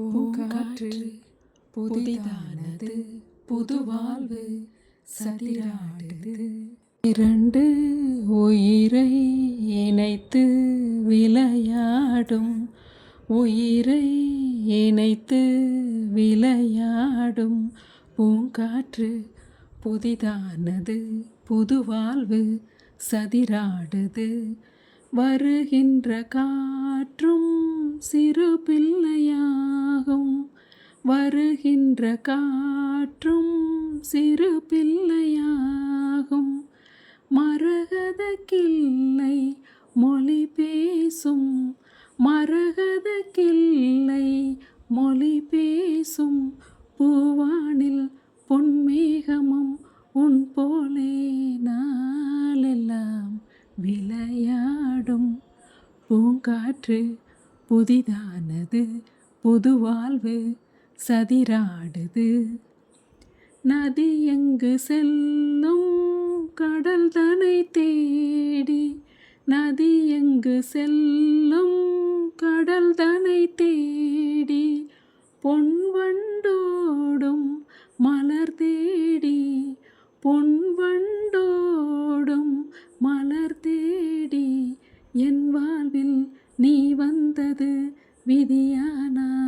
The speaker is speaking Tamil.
பூங்காற்று புதிதானது புது வாழ்வு சதிராடுது இரண்டு உயிரை இணைத்து விளையாடும் உயிரை இணைத்து விளையாடும் பூங்காற்று புதிதானது புது வாழ்வு சதிராடுது வருகின்ற காற்றும் சிறு பிள்ளையாகும் வருகின்ற காற்றும் சிறு பிள்ளையாகும் மரகத கிள்ளை மொழி பேசும். மரகத கிள்ளை மொழி பேசும். பூவானில் பொன்மேகமும் உன் போலே நாளெல்லாம் விளையாடும். பூங்காற்று புதிதானது புது வாழ்வு சதிராடுது. நதி எங்கு செல்லும் கடல் தனை தேடி நதி எங்கு செல்லும் கடல் தனை தேடி பொன் வண்டோடும் மலர் தேடி பொன் வண்டோடும் மலர் தேடி என் வாழ்வில் நீ வந்தது விதியானா?